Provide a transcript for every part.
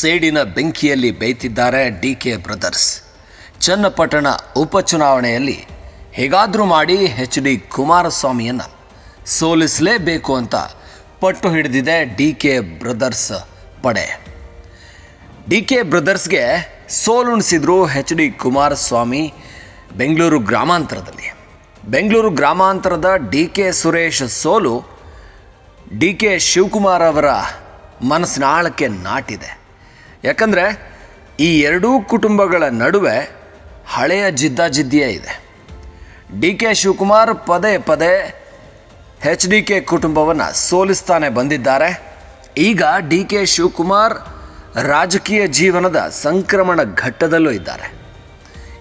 ಸೇಡಿನ ಬೆಂಕಿಯಲ್ಲಿ ಬೇಯ್ತಿದ್ದಾರೆ ಡಿ ಕೆ ಬ್ರದರ್ಸ್. ಚನ್ನಪಟ್ಟಣ ಉಪಚುನಾವಣೆಯಲ್ಲಿ ಹೇಗಾದರೂ ಮಾಡಿ ಎಚ್ ಡಿ ಕುಮಾರಸ್ವಾಮಿಯನ್ನು ಸೋಲಿಸಲೇಬೇಕು ಅಂತ ಪಟ್ಟು ಹಿಡಿದಿದೆ ಡಿ ಕೆ ಬ್ರದರ್ಸ್ ಪಡೆ. ಡಿ ಕೆ ಬ್ರದರ್ಸ್ಗೆ ಸೋಲುಣಿಸಿದ್ರು ಎಚ್ ಡಿ ಕುಮಾರಸ್ವಾಮಿ ಬೆಂಗಳೂರು ಗ್ರಾಮಾಂತರದಲ್ಲಿ. ಬೆಂಗಳೂರು ಗ್ರಾಮಾಂತರದ ಡಿ ಕೆ ಸುರೇಶ್ ಸೋಲು ಡಿ ಕೆ ಶಿವಕುಮಾರ್ ಅವರ ಮನಸ್ಸಿನ ಆಳಕ್ಕೆ ನಾಟಿದೆ. ಯಾಕಂದರೆ ಈ ಎರಡೂ ಕುಟುಂಬಗಳ ನಡುವೆ ಹಳೆಯ ಜಿದ್ದಾಜಿದ್ದಿಯೇ ಇದೆ. ಡಿ ಕೆ ಶಿವಕುಮಾರ್ ಪದೇ ಪದೇ ಎಚ್ ಡಿ ಕೆ ಕುಟುಂಬವನ್ನು ಸೋಲಿಸ್ತಾನೆ ಬಂದಿದ್ದಾರೆ. ಈಗ ಡಿ ಕೆ ಶಿವಕುಮಾರ್ ರಾಜಕೀಯ ಜೀವನದ ಸಂಕ್ರಮಣ ಘಟ್ಟದಲ್ಲೂ ಇದ್ದಾರೆ.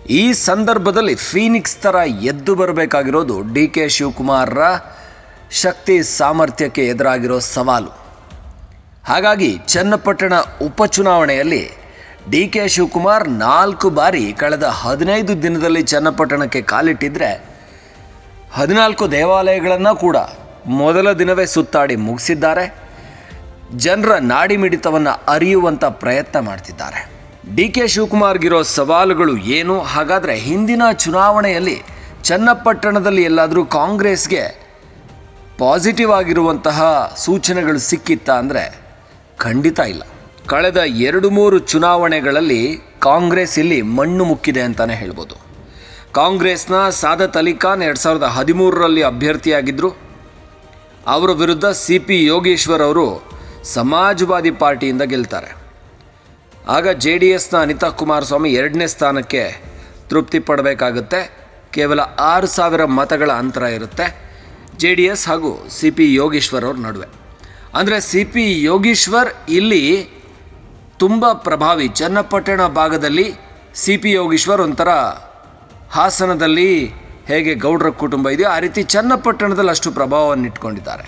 ಈ ಸಂದರ್ಭದಲ್ಲಿ ಫೀನಿಕ್ಸ್ ಥರ ಎದ್ದು ಬರಬೇಕಾಗಿರೋದು ಡಿ ಕೆ ಶಿವಕುಮಾರ್ರ ಶಕ್ತಿ ಸಾಮರ್ಥ್ಯಕ್ಕೆ ಎದುರಾಗಿರೋ ಸವಾಲು. ಹಾಗಾಗಿ ಚನ್ನಪಟ್ಟಣ ಉಪಚುನಾವಣೆಯಲ್ಲಿ ಡಿ ಕೆ ಶಿವಕುಮಾರ್ ನಾಲ್ಕು ಬಾರಿ ಕಳೆದ ಹದಿನೈದು ದಿನದಲ್ಲಿ ಚನ್ನಪಟ್ಟಣಕ್ಕೆ ಕಾಲಿಟ್ಟಿದ್ರೆ ಹದಿನಾಲ್ಕು ದೇವಾಲಯಗಳನ್ನು ಕೂಡ ಮೊದಲ ದಿನವೇ ಸುತ್ತಾಡಿ ಮುಗಿಸಿದ್ದಾರೆ. ಜನರ ನಾಡಿಮಿಡಿತವನ್ನು ಅರಿಯುವಂಥ ಪ್ರಯತ್ನ ಮಾಡ್ತಿದ್ದಾರೆ. ಡಿ ಕೆ ಶಿವಕುಮಾರ್ಗಿರೋ ಸವಾಲುಗಳು ಏನು? ಹಾಗಾದರೆ ಹಿಂದಿನ ಚುನಾವಣೆಯಲ್ಲಿ ಚನ್ನಪಟ್ಟಣದಲ್ಲಿ ಎಲ್ಲಾದರೂ ಕಾಂಗ್ರೆಸ್ಗೆ ಪಾಸಿಟಿವ್ ಆಗಿರುವಂತಹ ಸೂಚನೆಗಳು ಸಿಕ್ಕಿತ್ತ ಅಂದರೆ ಖಂಡಿತ ಇಲ್ಲ. ಕಳೆದ ಎರಡು ಮೂರು ಚುನಾವಣೆಗಳಲ್ಲಿ ಕಾಂಗ್ರೆಸ್ ಇಲ್ಲಿ ಮಣ್ಣು ಮುಕ್ಕಿದೆ ಅಂತಲೇ ಹೇಳ್ಬೋದು. ಕಾಂಗ್ರೆಸ್ನ ಸಾದತ್ ಅಲಿ ಖಾನ್ ಎರಡು ಸಾವಿರದ ಹದಿಮೂರರಲ್ಲಿ ಅಭ್ಯರ್ಥಿಯಾಗಿದ್ದರು ಅವರ ವಿರುದ್ಧ ಸಿ ಪಿ ಯೋಗೇಶ್ವರ್ ಅವರು ಸಮಾಜವಾದಿ ಪಾರ್ಟಿಯಿಂದ ಗೆಲ್ತಾರೆ. ಆಗ ಜೆ ಡಿ ಎಸ್ನ ಅನಿತಾ ಕುಮಾರಸ್ವಾಮಿ ಎರಡನೇ ಸ್ಥಾನಕ್ಕೆ ತೃಪ್ತಿ ಪಡಬೇಕಾಗುತ್ತೆ. ಕೇವಲ ಆರು ಸಾವಿರ ಮತಗಳ ಅಂತರ ಇರುತ್ತೆ. ಜೆ ಡಿ ಎಸ್ ಹಾಗೂ ಸಿ ಪಿ ಯೋಗೇಶ್ವರ್ ಅವ್ರ ನಡುವೆ. ಅಂದರೆ ಸಿ ಪಿ ಯೋಗೀಶ್ವರ್ ಇಲ್ಲಿ ತುಂಬ ಪ್ರಭಾವಿ. ಚನ್ನಪಟ್ಟಣ ಭಾಗದಲ್ಲಿ ಸಿ ಪಿ ಯೋಗೀಶ್ವರ್ ಒಂಥರ ಹಾಸನದಲ್ಲಿ ಹೇಗೆ ಗೌಡ್ರ ಕುಟುಂಬ ಇದೆಯೋ ಆ ರೀತಿ ಚನ್ನಪಟ್ಟಣದಲ್ಲಿ ಅಷ್ಟು ಪ್ರಭಾವವನ್ನು ಇಟ್ಕೊಂಡಿದ್ದಾರೆ.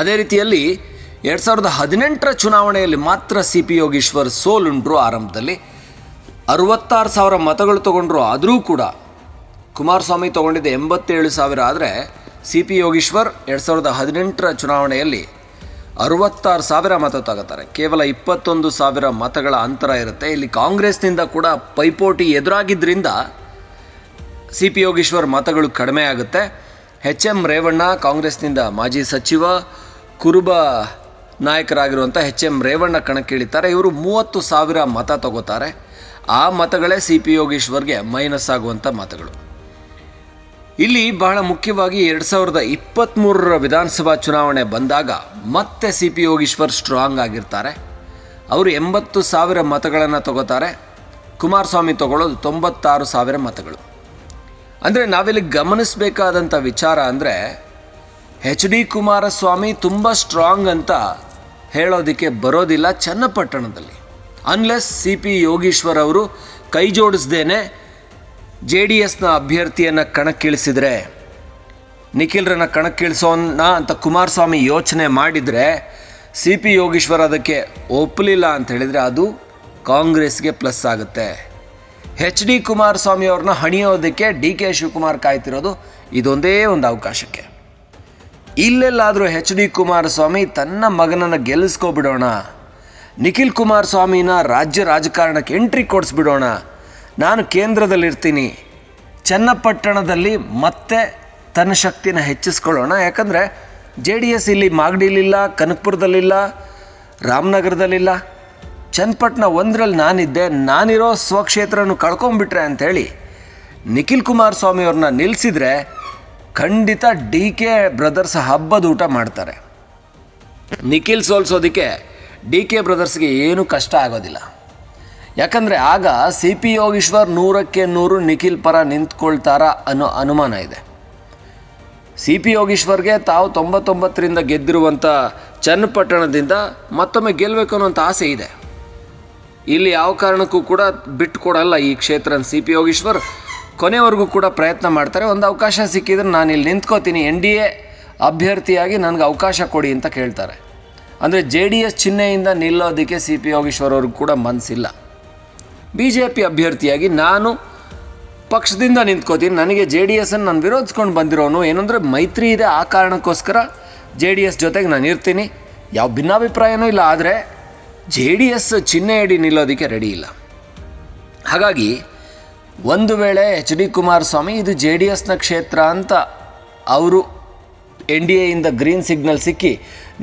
ಅದೇ ರೀತಿಯಲ್ಲಿ ಎರಡು ಸಾವಿರದ ಹದಿನೆಂಟರ ಚುನಾವಣೆಯಲ್ಲಿ ಮಾತ್ರ ಸಿ ಪಿ ಯೋಗೀಶ್ವರ್ ಸೋಲುಂಡ್ರು ಆರಂಭದಲ್ಲಿ. ಅರವತ್ತಾರು ಸಾವಿರ ಮತಗಳು ತಗೊಂಡ್ರು ಆದರೂ ಕೂಡ ಕುಮಾರಸ್ವಾಮಿ ತಗೊಂಡಿದ್ದ ಎಂಬತ್ತೇಳು ಸಾವಿರ ಆದರೆ ಸಿ ಪಿ ಯೋಗೀಶ್ವರ್ ಎರಡು ಸಾವಿರದ ಹದಿನೆಂಟರ ಚುನಾವಣೆಯಲ್ಲಿ ಅರವತ್ತಾರು ಸಾವಿರ ಮತ ತಗೋತಾರೆ ಕೇವಲ ಇಪ್ಪತ್ತೊಂದು ಸಾವಿರ ಮತಗಳ ಅಂತರ ಇರುತ್ತೆ. ಇಲ್ಲಿ ಕಾಂಗ್ರೆಸ್ನಿಂದ ಕೂಡ ಪೈಪೋಟಿ ಎದುರಾಗಿದ್ದರಿಂದ ಸಿ ಪಿ ಯೋಗೀಶ್ವರ್ ಮತಗಳು ಕಡಿಮೆ ಆಗುತ್ತೆ. ಹೆಚ್ ಎಂ ರೇವಣ್ಣ, ಕಾಂಗ್ರೆಸ್ನಿಂದ ಮಾಜಿ ಸಚಿವ, ಕುರುಬ ನಾಯಕರಾಗಿರುವಂಥ ಹೆಚ್ ಎಂ ರೇವಣ್ಣ ಕಣಕ್ಕಿಳಿತಾರೆ. ಇವರು ಮೂವತ್ತು ಸಾವಿರ ಮತ ತಗೋತಾರೆ. ಆ ಮತಗಳೇ ಸಿ ಪಿ ಯೋಗೀಶ್ವರ್ಗೆ ಮೈನಸ್ ಆಗುವಂಥ ಮತಗಳು. ಇಲ್ಲಿ ಬಹಳ ಮುಖ್ಯವಾಗಿ ಎರಡು ಸಾವಿರದ ಇಪ್ಪತ್ತ್ಮೂರರ ವಿಧಾನಸಭಾ ಚುನಾವಣೆ ಬಂದಾಗ ಮತ್ತೆ ಸಿ ಪಿ ಯೋಗೀಶ್ವರ್ ಸ್ಟ್ರಾಂಗ್ ಆಗಿರ್ತಾರೆ. ಅವರು ಎಂಬತ್ತು ಸಾವಿರ ಮತಗಳನ್ನು ತಗೋತಾರೆ. ಕುಮಾರಸ್ವಾಮಿ ತಗೊಳ್ಳೋದು ತೊಂಬತ್ತಾರು ಸಾವಿರ ಮತಗಳು. ಅಂದರೆ ನಾವಿಲ್ಲಿ ಗಮನಿಸಬೇಕಾದಂಥ ವಿಚಾರ ಅಂದರೆ ಎಚ್ ಡಿ ಕುಮಾರಸ್ವಾಮಿ ತುಂಬ ಸ್ಟ್ರಾಂಗ್ ಅಂತ ಹೇಳೋದಕ್ಕೆ ಬರೋದಿಲ್ಲ ಚನ್ನಪಟ್ಟಣದಲ್ಲಿ. ಅನ್ಲೆಸ್ ಸಿ ಪಿ ಯೋಗೀಶ್ವರ್ ಅವರು ಕೈ ಜೋಡಿಸ್ದೇನೆ ಜೆ ಡಿ ಎಸ್ನ ಅಭ್ಯರ್ಥಿಯನ್ನು ಕಣಕ್ಕಿಳಿಸಿದರೆ, ನಿಖಿಲ್ರನ್ನ ಕಣಕ್ಕಿಳಿಸೋಣ ಅಂತ ಕುಮಾರಸ್ವಾಮಿ ಯೋಚನೆ ಮಾಡಿದರೆ, ಸಿ ಪಿ ಯೋಗೀಶ್ವರ್ ಅದಕ್ಕೆ ಒಪ್ಪಲಿಲ್ಲ ಅಂತ ಹೇಳಿದರೆ ಅದು ಕಾಂಗ್ರೆಸ್ಗೆ ಪ್ಲಸ್ ಆಗುತ್ತೆ. ಎಚ್ ಡಿ ಕುಮಾರಸ್ವಾಮಿ ಅವ್ರನ್ನ ಹಣಿಯೋದಕ್ಕೆ ಡಿ ಕೆ ಶಿವಕುಮಾರ್ ಕಾಯ್ತಿರೋದು ಇದೊಂದೇ ಒಂದು ಅವಕಾಶಕ್ಕೆ. ಇಲ್ಲೆಲ್ಲಾದರೂ ಎಚ್ ಡಿ ಕುಮಾರಸ್ವಾಮಿ ತನ್ನ ಮಗನನ್ನು ಗೆಲ್ಲಿಸ್ಕೊಬಿಡೋಣ, ನಿಖಿಲ್ ಕುಮಾರಸ್ವಾಮಿನ ರಾಜ್ಯ ರಾಜಕಾರಣಕ್ಕೆ ಎಂಟ್ರಿ ಕೊಡಿಸ್ಬಿಡೋಣ ನಾನು ಕೇಂದ್ರದಲ್ಲಿರ್ತೀನಿ. ಚನ್ನಪಟ್ಟಣದಲ್ಲಿ ಮತ್ತೆ ತನ್ನ ಶಕ್ತಿನ ಹೆಚ್ಚಿಸ್ಕೊಳ್ಳೋಣ. ಯಾಕಂದರೆ ಜೆ ಡಿ ಎಸ್ ಇಲ್ಲಿ ಮಾಗಡಿಲಿಲ್ಲ, ಕನಕಪುರದಲ್ಲಿಲ್ಲ, ರಾಮನಗರದಲ್ಲಿಲ್ಲ. ಚನ್ನಪಟ್ಟಣ ಒಂದರಲ್ಲಿ ನಾನಿದ್ದೆ. ನಾನಿರೋ ಸ್ವಕ್ಷೇತ್ರನ ಕಳ್ಕೊಂಬಿಟ್ರೆ ಅಂಥೇಳಿ ನಿಖಿಲ್ ಕುಮಾರಸ್ವಾಮಿ ಅವ್ರನ್ನ ನಿಲ್ಲಿಸಿದ್ರೆ ಖಂಡಿತ ಡಿ ಕೆ ಬ್ರದರ್ಸ್ ಹಬ್ಬದ ಊಟ ಮಾಡ್ತಾರೆ. ನಿಖಿಲ್ ಸೋಲ್ಸೋದಕ್ಕೆ ಡಿ ಕೆ ಬ್ರದರ್ಸ್ಗೆ ಏನೂ ಕಷ್ಟ ಆಗೋದಿಲ್ಲ. ಯಾಕಂದರೆ ಆಗ ಸಿ ಪಿ ಯೋಗೀಶ್ವರ್ ನೂರಕ್ಕೆ ನೂರು ನಿಖಿಲ್ ಪರ ನಿಂತ್ಕೊಳ್ತಾರ ಅನ್ನೋ ಅನುಮಾನ ಇದೆ. ಸಿ ಪಿ ಯೋಗೀಶ್ವರ್ಗೆ ತಾವು ತೊಂಬತ್ತೊಂಬತ್ತರಿಂದ ಗೆದ್ದಿರುವಂಥ ಚನ್ನಪಟ್ಟಣದಿಂದ ಮತ್ತೊಮ್ಮೆ ಗೆಲ್ಲಬೇಕು ಅನ್ನೋಂಥ ಆಸೆ ಇದೆ. ಇಲ್ಲಿ ಯಾವ ಕಾರಣಕ್ಕೂ ಕೂಡ ಬಿಟ್ಟು ಕೊಡಲ್ಲ ಈ ಕ್ಷೇತ್ರ ಸಿ ಪಿ ಯೋಗೀಶ್ವರ್ ಕೊನೆವರೆಗೂ ಕೂಡ ಪ್ರಯತ್ನ ಮಾಡ್ತಾರೆ. ಒಂದು ಅವಕಾಶ ಸಿಕ್ಕಿದ್ರೆ ನಾನು ಇಲ್ಲಿ ನಿಂತ್ಕೋತೀನಿ. ಎನ್ ಡಿ ಎ ಅಭ್ಯರ್ಥಿಯಾಗಿ ನನಗೆ ಅವಕಾಶ ಕೊಡಿ ಅಂತ ಕೇಳ್ತಾರೆ. ಅಂದರೆ ಜೆ ಡಿ ಎಸ್ ಚಿಹ್ನೆಯಿಂದ ನಿಲ್ಲೋದಕ್ಕೆ ಸಿ ಪಿ ಯೋಗೀಶ್ವರ್ ಅವ್ರಿಗೂ ಕೂಡ ಮನಸ್ಸಿಲ್ಲ ಬಿ ಜೆ ಪಿ ಅಭ್ಯರ್ಥಿಯಾಗಿ ನಾನು ಪಕ್ಷದಿಂದ ನಿಂತ್ಕೋತೀನಿ. ನನಗೆ ಜೆ ಡಿ ಎಸ್ಸನ್ನು ನಾನು ವಿರೋಧಿಸ್ಕೊಂಡು ಬಂದಿರೋನು ಏನಂದರೆ ಮೈತ್ರಿ ಇದೆ, ಆ ಕಾರಣಕ್ಕೋಸ್ಕರ ಜೆ ಡಿ ಎಸ್ ಜೊತೆಗೆ ನಾನು ಇರ್ತೀನಿ. ಯಾವ ಭಿನ್ನಾಭಿಪ್ರಾಯನೂ ಇಲ್ಲ, ಆದರೆ ಜೆ ಡಿ ಎಸ್ ಚಿಹ್ನೆ ನಿಲ್ಲೋದಕ್ಕೆ ರೆಡಿ ಇಲ್ಲ. ಹಾಗಾಗಿ ಒಂದು ವೇಳೆ ಎಚ್ ಡಿ ಕುಮಾರಸ್ವಾಮಿ, ಇದು ಜೆ ಡಿ ಎಸ್ನ ಕ್ಷೇತ್ರ ಅಂತ ಅವರು ಎನ್ ಡಿ ಎಯಿಂದ ಗ್ರೀನ್ ಸಿಗ್ನಲ್ ಸಿಕ್ಕಿ,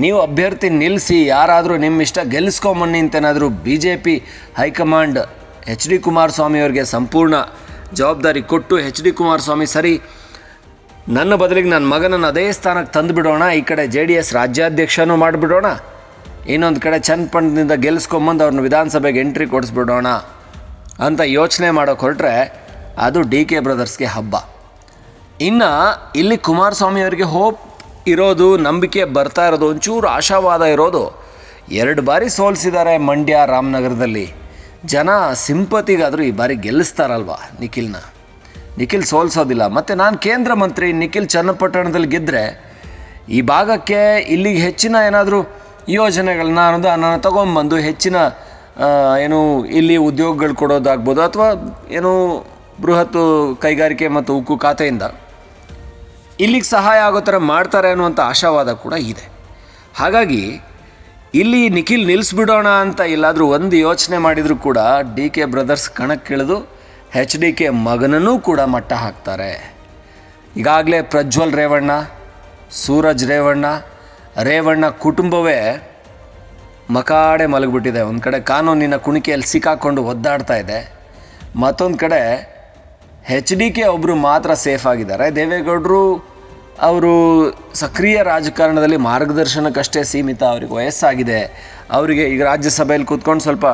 ನೀವು ಅಭ್ಯರ್ಥಿ ನಿಲ್ಲಿಸಿ ಯಾರಾದರೂ ನಿಮ್ಮ ಇಷ್ಟ ಗೆಲ್ಲಿಸ್ಕೊಂಬನ್ನಿ ಅಂತೇನಾದರೂ B J P high command H D Kumaraswamy ಅವರಿಗೆ ಸಂಪೂರ್ಣ ಜವಾಬ್ದಾರಿ ಕೊಟ್ಟು ಎಚ್ ಡಿ ಕುಮಾರಸ್ವಾಮಿ ಸರಿ, ನನ್ನ ಬದಲಿಗೆ ನನ್ನ ಮಗನನ್ನು ಅದೇ ಸ್ಥಾನಕ್ಕೆ ತಂದುಬಿಡೋಣ ಈ ಕಡೆ ಜೆ ಡಿ ಎಸ್ ರಾಜ್ಯಾಧ್ಯಕ್ಷನೂ ಮಾಡಿಬಿಡೋಣ, ಇನ್ನೊಂದು ಕಡೆ ಚನ್ನಪಟ್ಟಣದಿಂದ ಗೆಲ್ಲಿಸ್ಕೊಂಬಂದು ಅವ್ರನ್ನ ವಿಧಾನಸಭೆಗೆ ಎಂಟ್ರಿ ಕೊಡಿಸ್ಬಿಡೋಣ ಅಂತ ಯೋಚನೆ ಮಾಡೋಕೆ ಹೊರಟ್ರೆ ಅದು ಡಿ ಕೆ ಬ್ರದರ್ಸ್ಗೆ ಹಬ್ಬ. ಇನ್ನು ಇಲ್ಲಿ ಕುಮಾರಸ್ವಾಮಿ ಅವರಿಗೆ ಹೋಪ್ ಇರೋದು, ನಂಬಿಕೆ ಬರ್ತಾ ಇರೋದು, ಒಂಚೂರು ಆಶಾವಾದ ಇರೋದು, ಎರಡು ಬಾರಿ ಸೋಲಿಸಿದ್ದಾರೆ ಮಂಡ್ಯ ರಾಮನಗರದಲ್ಲಿ. ಜನ ಸಿಂಪತಿಗಾದರೂ ಈ ಬಾರಿ ಗೆಲ್ಲಿಸ್ತಾರಲ್ವ ನಿಖಿಲ್ನ? ನಿಖಿಲ್ ಸೋಲ್ಸೋದಿಲ್ಲ. ಮತ್ತು ನಾನು ಕೇಂದ್ರ ಮಂತ್ರಿ ನಿಖಿಲ್ ಚನ್ನಪಟ್ಟಣದಲ್ಲಿ ಗೆದ್ದರೆ ಈ ಭಾಗಕ್ಕೆ ಇಲ್ಲಿಗೆ ಹೆಚ್ಚಿನ ಏನಾದರೂ ಯೋಜನೆಗಳನ್ನ ಅನುದಾನ ತೊಗೊಂಬಂದು ಹೆಚ್ಚಿನ ಏನು ಇಲ್ಲಿ ಉದ್ಯೋಗಗಳು ಕೊಡೋದಾಗ್ಬೋದು ಅಥವಾ ಏನು ಬೃಹತ್ ಕೈಗಾರಿಕೆ ಮತ್ತು ಉಕ್ಕು ಖಾತೆಯಿಂದ ಇಲ್ಲಿಗೆ ಸಹಾಯ ಆಗೋ ಥರ ಮಾಡ್ತಾರೆ ಅನ್ನುವಂಥ ಆಶಾವಾದ ಕೂಡ ಇದೆ. ಹಾಗಾಗಿ ಇಲ್ಲಿ ನಿಖಿಲ್ ನಿಲ್ಲಿಸ್ಬಿಡೋಣ ಅಂತ ಇಲ್ಲಾದರೂ ಒಂದು ಯೋಚನೆ ಮಾಡಿದರೂ ಕೂಡ ಡಿ ಕೆ ಬ್ರದರ್ಸ್ ಕಣಕ್ಕಿಳಿದು ಹೆಚ್ ಡಿ ಕೆ ಮಗನನ್ನೂ ಕೂಡ ಮಟ್ಟ ಹಾಕ್ತಾರೆ. ಈಗಾಗಲೇ ಪ್ರಜ್ವಲ್ ರೇವಣ್ಣ, ಸೂರಜ್ ರೇವಣ್ಣ ರೇವಣ್ಣ ಕುಟುಂಬವೇ ಮಕಾಡೆ ಮಲಗಿಬಿಟ್ಟಿದೆ. ಒಂದು ಕಡೆ ಕಾನೂನಿನ ಕುಣಿಕೆಯಲ್ಲಿ ಸಿಕ್ಕಾಕೊಂಡು ಒದ್ದಾಡ್ತಾ ಇದೆ. ಮತ್ತೊಂದು ಕಡೆ ಹೆಚ್ ಡಿ ಕೆ ಒಬ್ಬರು ಮಾತ್ರ ಸೇಫ್ ಆಗಿದ್ದಾರೆ. ದೇವೇಗೌಡರು ಅವರು ಸಕ್ರಿಯ ರಾಜಕಾರಣದಲ್ಲಿ ಮಾರ್ಗದರ್ಶನಕ್ಕಷ್ಟೇ ಸೀಮಿತ ಅವ್ರಿಗೆ ವಯಸ್ಸಾಗಿದೆ. ಅವರಿಗೆ ಈಗ ರಾಜ್ಯಸಭೆಯಲ್ಲಿ ಕೂತ್ಕೊಂಡು ಸ್ವಲ್ಪ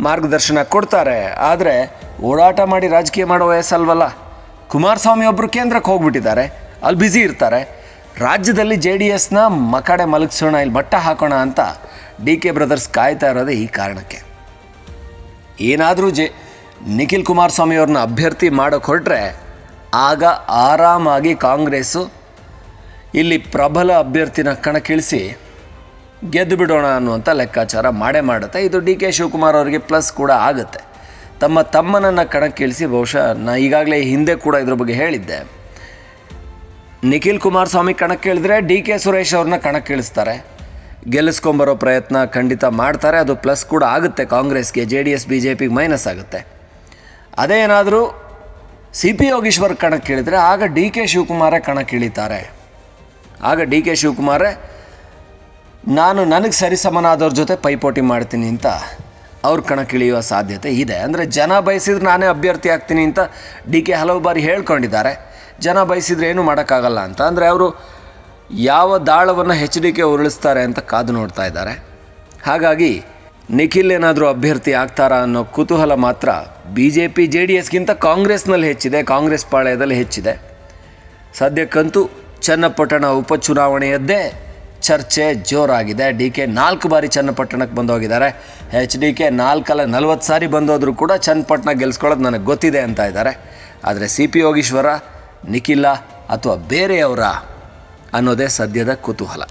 ಮಾರ್ಗದರ್ಶನ ಕೊಡ್ತಾರೆ. ಆದರೆ ಓಡಾಟ ಮಾಡಿ ರಾಜಕೀಯ ಮಾಡೋ ವಯಸ್ಸಲ್ವಲ್ಲ? ಕುಮಾರಸ್ವಾಮಿ ಒಬ್ಬರು ಕೇಂದ್ರಕ್ಕೆ ಹೋಗ್ಬಿಟ್ಟಿದ್ದಾರೆ. ಅಲ್ಲಿ ಬ್ಯುಸಿ ಇರ್ತಾರೆ. ರಾಜ್ಯದಲ್ಲಿ ಜೆ ಡಿ ಎಸ್ನ ಮಕಡೆ ಮಲಗಿಸೋಣ, ಇಲ್ಲಿ ಮಟ್ಟ ಹಾಕೋಣ ಅಂತ ಡಿ ಕೆ ಬ್ರದರ್ಸ್ ಕಾಯ್ತಾ ಇರೋದೇ ಈ ಕಾರಣಕ್ಕೆ. ಏನಾದರೂ ಜೆ, ನಿಖಿಲ್ ಕುಮಾರಸ್ವಾಮಿ ಅವ್ರನ್ನ ಅಭ್ಯರ್ಥಿ ಮಾಡೋಕೆ ಹೊರಟ್ರೆ ಆಗ ಆರಾಮಾಗಿ ಕಾಂಗ್ರೆಸ್ಸು ಇಲ್ಲಿ ಪ್ರಬಲ ಅಭ್ಯರ್ಥಿನ ಕಣಕ್ಕಿಳಿಸಿ ಗೆದ್ದು ಬಿಡೋಣ ಅನ್ನುವಂಥ ಲೆಕ್ಕಾಚಾರ ಮಾಡೇ ಮಾಡುತ್ತೆ. ಇದು ಡಿ ಕೆ ಶಿವಕುಮಾರ್ ಅವರಿಗೆ ಪ್ಲಸ್ ಕೂಡ ಆಗುತ್ತೆ. ತಮ್ಮ ತಮ್ಮನನ್ನು ಕಣಕ್ಕಿಳಿಸಿ ಬಹುಶಃ ನಾ ಈಗಾಗಲೇ ಹಿಂದೆ ಕೂಡ ಇದ್ರ ಬಗ್ಗೆ ಹೇಳಿದ್ದೆ. ನಿಖಿಲ್ ಕುಮಾರಸ್ವಾಮಿ ಕಣಕ್ಕಿಳಿದ್ರೆ ಡಿ ಕೆ ಸುರೇಶ್ ಅವ್ರನ್ನ ಕಣಕ್ಕಿಳಿಸ್ತಾರೆ. ಗೆಲ್ಲಿಸ್ಕೊಂಬರೋ ಪ್ರಯತ್ನ ಖಂಡಿತ ಮಾಡ್ತಾರೆ. ಅದು ಪ್ಲಸ್ ಕೂಡ ಆಗುತ್ತೆ. ಕಾಂಗ್ರೆಸ್ಗೆ J D S B J ಪಿಗೆ ಮೈನಸ್ ಆಗುತ್ತೆ. ಅದೇ ಏನಾದರೂ ಸಿ ಪಿ ಯೋಗೀಶ್ವರ್ ಕಣಕ್ಕಿಳಿದ್ರೆ ಆಗ ಡಿ ಕೆ ಶಿವಕುಮಾರೇ ಕಣಕ್ಕಿಳಿತಾರೆ. ಆಗ ಡಿ ಕೆ ಶಿವಕುಮಾರೇ, ನಾನು ನನಗೆ ಸರಿಸಮನಾದವ್ರ ಜೊತೆ ಪೈಪೋಟಿ ಮಾಡ್ತೀನಿ ಅಂತ ಅವ್ರ ಕಣಕ್ಕಿಳಿಯುವ ಸಾಧ್ಯತೆ ಇದೆ. ಅಂದರೆ ಜನ ಬಯಸಿದ್ರೆ ನಾನೇ ಅಭ್ಯರ್ಥಿ ಆಗ್ತೀನಿ ಅಂತ ಡಿ ಕೆ ಹಲವು ಬಾರಿ ಹೇಳ್ಕೊಂಡಿದ್ದಾರೆ. ಜನ ಬಯಸಿದ್ರೆ ಏನೂ ಮಾಡೋಕ್ಕಾಗಲ್ಲ ಅಂತ. ಅಂದರೆ ಅವರು ಯಾವ ದಾಳವನ್ನು ಹೆಚ್ ಡಿ ಕೆ ಉರುಳಿಸ್ತಾರೆ ಅಂತ ಕಾದು ನೋಡ್ತಾ ಇದ್ದಾರೆ. ಹಾಗಾಗಿ ನಿಖಿಲ್ ಏನಾದರೂ ಅಭ್ಯರ್ಥಿ ಆಗ್ತಾರಾ ಅನ್ನೋ ಕುತೂಹಲ ಮಾತ್ರ B J P J D ಎಸ್ಗಿಂತ ಕಾಂಗ್ರೆಸ್ನಲ್ಲಿ ಹೆಚ್ಚಿದೆ. ಕಾಂಗ್ರೆಸ್ ಪಾಳ್ಯದಲ್ಲಿ ಹೆಚ್ಚಿದೆ. ಸದ್ಯಕ್ಕಂತೂ ಚನ್ನಪಟ್ಟಣ ಉಪಚುನಾವಣೆಯದ್ದೇ ಚರ್ಚೆ ಜೋರಾಗಿದೆ. ಡಿ ಕೆ ನಾಲ್ಕು ಬಾರಿ ಚನ್ನಪಟ್ಟಣಕ್ಕೆ ಬಂದೋಗಿದ್ದಾರೆ. ಎಚ್ ಡಿ ಕೆ ನಾಲ್ಕಲ್ಲ ನಲ್ವತ್ತು ಸಾರಿ ಬಂದೋದ್ರೂ ಕೂಡ ಚನ್ನಪಟ್ಟಣ ಗೆಲ್ಸ್ಕೊಳ್ಳೋದು ನನಗೆ ಗೊತ್ತಿದೆ ಅಂತ ಇದ್ದಾರೆ. ಆದರೆ ಸಿ ಪಿ ಯೋಗೀಶ್ವರ, ನಿಖಿಲ ಅಥವಾ ಬೇರೆಯವರ ಅನ್ನೋದೇ ಸದ್ಯದ ಕುತೂಹಲ.